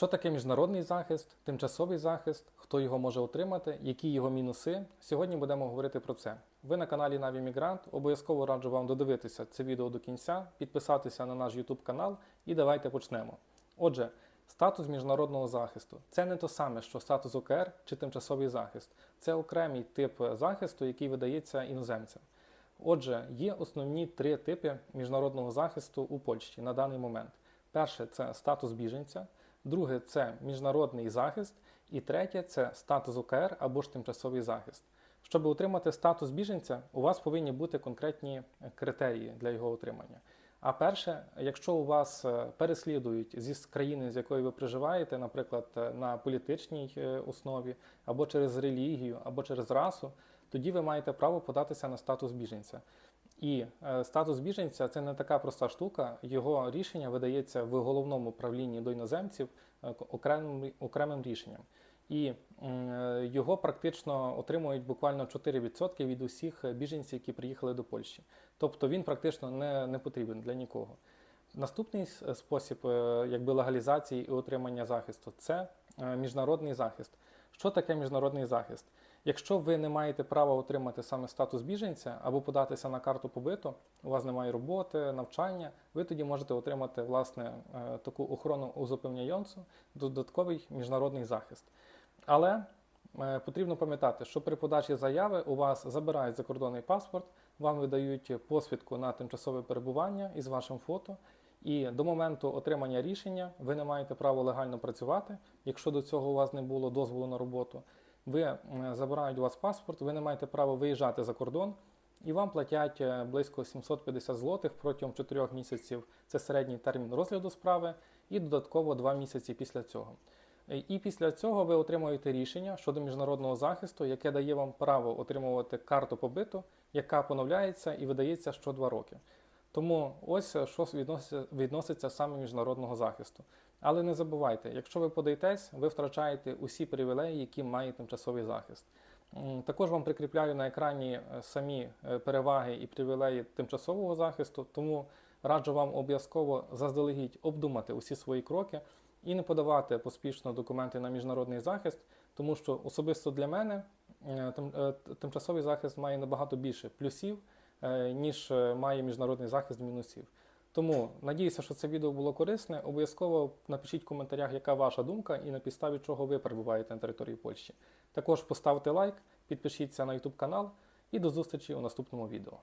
Що таке міжнародний захист, тимчасовий захист, хто його може отримати, які його мінуси? Сьогодні будемо говорити про це. Ви на каналі Наві Мігрант. Обов'язково раджу вам додивитися це відео до кінця, підписатися на наш YouTube канал і давайте почнемо. Отже, статус міжнародного захисту це не то саме, що статус ОКР чи тимчасовий захист. Це окремий тип захисту, який видається іноземцям. Отже, є основні три типи міжнародного захисту у Польщі на даний момент. Перше це статус біженця, друге це міжнародний захист, і третє це статус ОКР або ж тимчасовий захист. Щоб отримати статус біженця, у вас повинні бути конкретні критерії для його отримання. А перше, якщо у вас е, переслідують зі країни, з якої ви проживаєте, наприклад, е, на політичній е, основі, або через релігію, або через расу, тоді ви маєте право податися на статус біженця. І е, статус біженця це не така проста штука. Його рішення видається в головному правлінні до іноземців е, окремим, окремим рішенням. І е, його практично отримують буквально 4% від усіх біженців, які приїхали до Польщі. Тобто він практично не, не потрібен для нікого. Наступний спосіб якби легалізації і отримання захисту це міжнародний захист. Що таке міжнародний захист? Якщо ви не маєте права отримати саме статус біженця або податися на карту побиту, у вас немає роботи, навчання, ви тоді можете отримати власне е, таку охорону узупевняйонцу, додатковий міжнародний захист. Але е, потрібно пам'ятати, що при подачі заяви у вас забирають закордонний паспорт, вам видають посвідку на тимчасове перебування із вашим фото. І до моменту отримання рішення ви не маєте права легально працювати, якщо до цього у вас не було дозволу на роботу. Ви забирають у вас паспорт, ви не маєте права виїжджати за кордон, і вам платять е, близько 750 злотих протягом 4 місяців. Це середній термін розгляду справи, і додатково 2 місяці після цього. Е, І після цього ви отримуєте рішення щодо міжнародного захисту, яке дає вам право отримувати карту побиту, яка поновляється і видається що 2 роки. Тому ось е, що відноситься, відноситься саме міжнародного захисту. Але не забувайте, якщо ви подаєтесь, ви втрачаєте усі привілеї, які має тимчасовий захист. Також вам прикріпляю на екрані е, самі е, переваги і привілеї тимчасового захисту, тому раджу вам обов'язково заздалегідь обдумати усі свої кроки і не подавати поспішно документи на міжнародний захист, тому що особисто для мене тим- тимчасовий захист має набагато більше плюсів, ніж е, має міжнародний захист мінусів. Тому надіюся, що це відео було корисне. Обов'язково напишіть в коментарях, яка ваша думка і на підставі чого ви перебуваєте на території Польщі. Також поставте лайк, підпишіться на YouTube канал і до зустрічі у наступному відео.